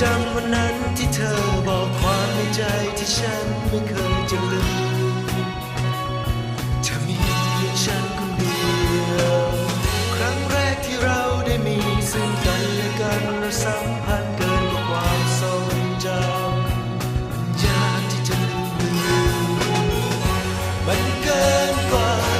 จำวันนั้นที่เธอบอกความในใจที่ฉันไม่เคยจะลืมเธอมีเพียงฉันคนเดียว ครั้งแรกที่เราได้มีซึ่งกันและกันเราสัมพันธ์เกินกว่าความทรงจำมันยากที่จะลืมมันเกินกว่า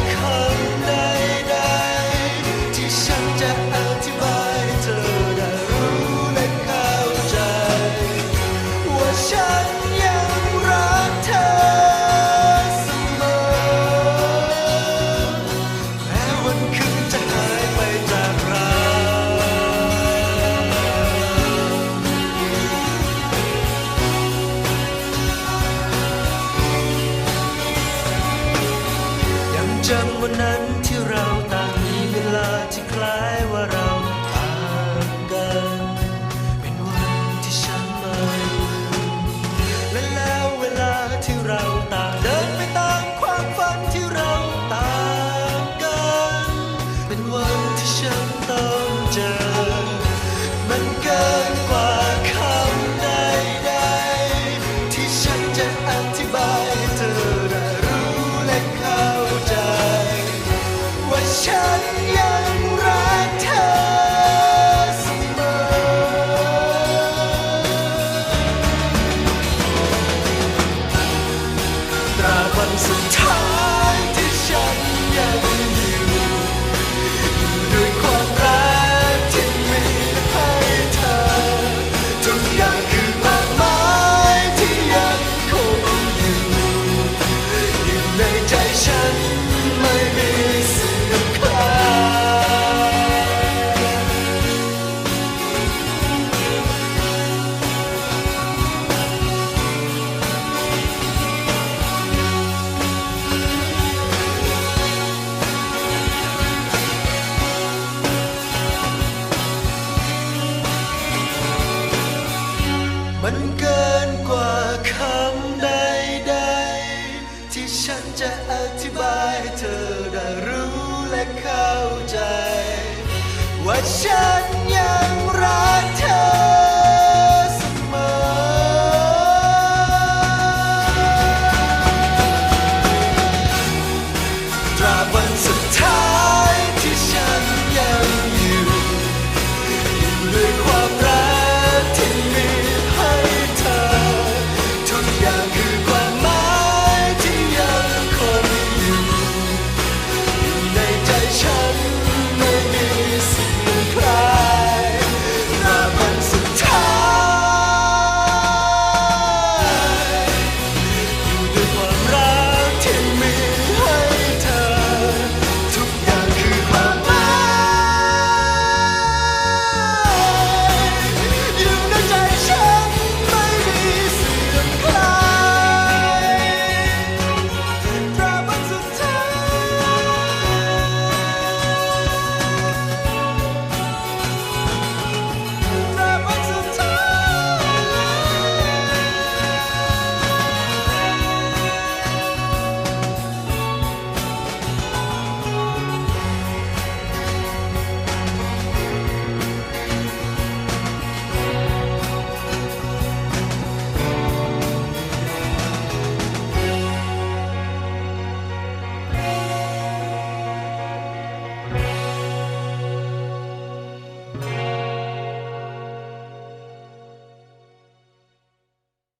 จะอธิบายเธอได้รู้และเข้าใจ ว่าฉัน